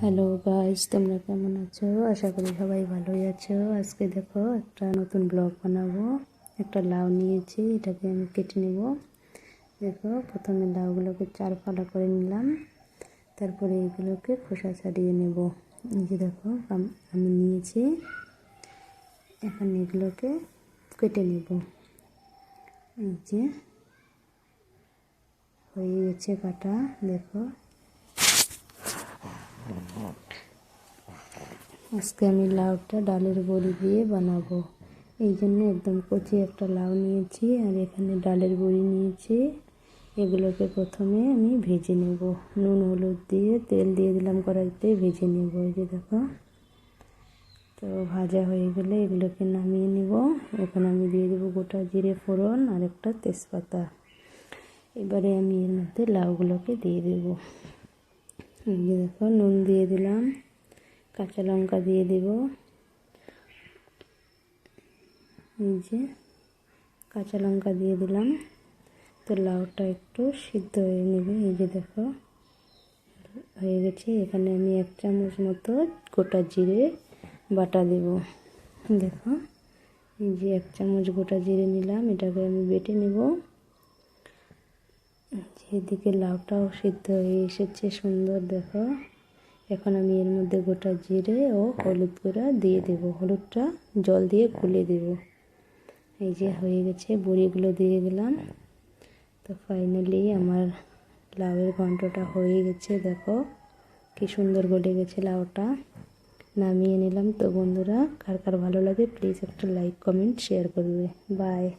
Hello guys তোমরা কেমন আছো? আশা করি সবাই ভালোই আছো। আজকে দেখো, একটা নতুন ব্লগ বানাবো। একটা লাউ নিয়েছি, এটাকে আমি কেটে নেব। দেখো, প্রথমে লাউগুলোকে চার ফালা করে নিলাম। তারপরে এগুলোকে খোসা ছাড়িয়ে নেব। এই যে দেখো আমি নিয়েছি। এখন এগুলোকে কেটে নেব। এই যে, হয়ে গেছে কাটা। দেখো আজকে আমি লাউটা ডালের বড়ি দিয়ে বানাবো। এই জন্য একদম কচি একটা লাউ নিয়েছি আর এখানে ডালের বড়ি নিয়েছি। এগুলোকে প্রথমে আমি ভেজে নেব। নুন, হলুদ দিয়ে তেল দিয়ে দিলাম কড়াইতে, ভেজে নেব। এই যে দেখো, তো ভাজা হয়ে গেলে এগুলোকে নামিয়ে নেব। এখন আমি দিয়ে দেবো গোটা জিরে ফোড়ন আর একটা তেজপাতা। এবারে আমি এর মধ্যে লাউগুলোকে দিয়ে দেবো। দেখো, নুন দিয়ে দিলাম। কাঁচা লঙ্কা দিয়ে দেব। এই যে কাঁচা লঙ্কা দিয়ে দিলাম। তো লাউটা একটু সিদ্ধ হয়ে নেবে। এই যে দেখো, হয়ে গেছে। এখানে আমি এক চামচ মতো গোটা জিরে বাটা দেব। দেখো, এই যে এক চামচ গোটা জিরে নিলাম। এটাকে আমি বেটে নেব। এদিকে লাউটাও সিদ্ধ হয়ে এসেছে সুন্দর, দেখো। এখন আমি এর মধ্যে গোটা জিরে ও হলুদ গুঁড়া দিয়ে দেব। হলুদটা জল দিয়ে গুলে দেব। এই যে হয়ে গেছে, বড়িগুলো দিয়ে দিলাম। তো ফাইনালি আমার লাউয়ের ঘন্টটা হয়ে গেছে, দেখো কি সুন্দর গলে গেছে লাউটা। নামিয়ে নিলাম। তো বন্ধুরা, কার কার ভালো লাগে প্লিজ একটা লাইক কমেন্ট শেয়ার করবে। বাই